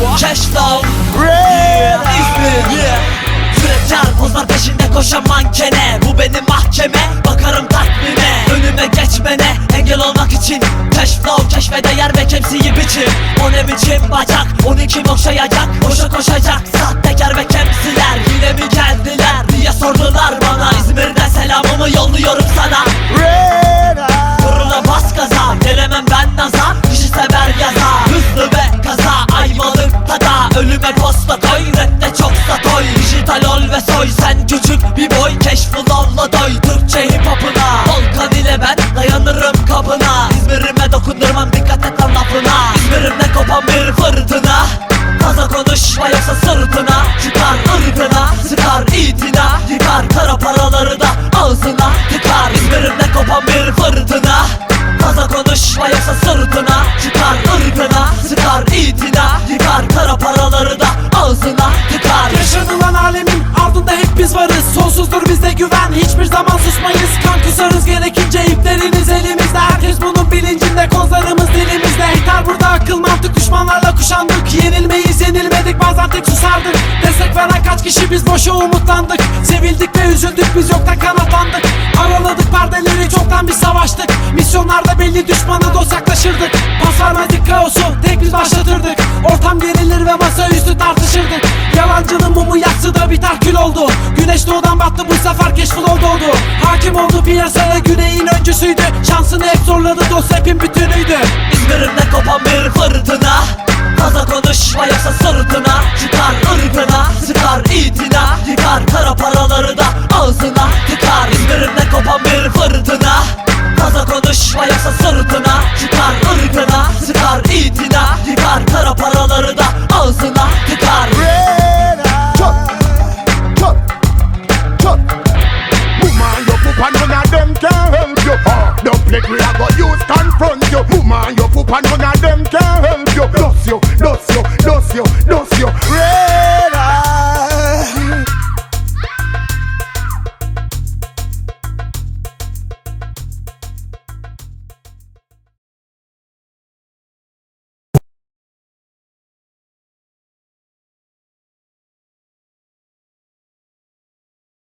Cashflow Yeah İzmir Sürekli pozlar peşinde koşan mankene Bu benim mahkeme Bakarım takvime. Önüme geçmene Engel olmak için Cashflow keşfe değer ve kemsiyi biçim. O ne biçim bacak Onu kim okşayacak? Boşa koşacak Sahtekar ve kemsiler Yine mi geldiler Fazla konuşma yoksa sırtına Çıkar ırkına Sıkar itina Yıkar kara paraları da ağzına tıkar İzmir'imde kopan bir fırtına. Fazla konuşma yoksa sırtına Çıkar ırkına Sıkar itina Yıkar kara paraları da ağzına tıkar Yaşanılan alemin ardında hep biz varız. Sonsuzdur bizde güven. Hiçbir zaman susmayız. Kan kusarız gerekince ipleriniz elimizde. Herkes bunun bilincinde kozlarımız dilimizde. Yeter burada akıl mantık düşmanlarla kaç kişi biz boşa umutlandık. Sevildik ve üzüldük biz yoktan kanatlandık. Araladık perdeleri çoktan biz savaştık. Misyonlarda belli düşmanı dost yaklaşırdık Pas vermedik kaosu tek biz başlatırdık. Ortam gerilir ve masa üstü tartışırdık. Yalancının mumu yaksı da biter kül oldu. Güneş doğudan battı bu sefer keşflow doğdu. Hakim oldu piyasaya güneyin öncüsüydü. Şansını hep zorladı dost rapin bütünüydü. İzmir'imde kopan bir fırtına. Fazla konuşma yoksa sırtına sırtına Çıkar ırkına sıkar itina Yıkar kara paraları da ağzına tıkar Çöp Çöp Çöp Woman use confront you Woman your poop and none of them can help you. Dust you, dust you, dust you, dust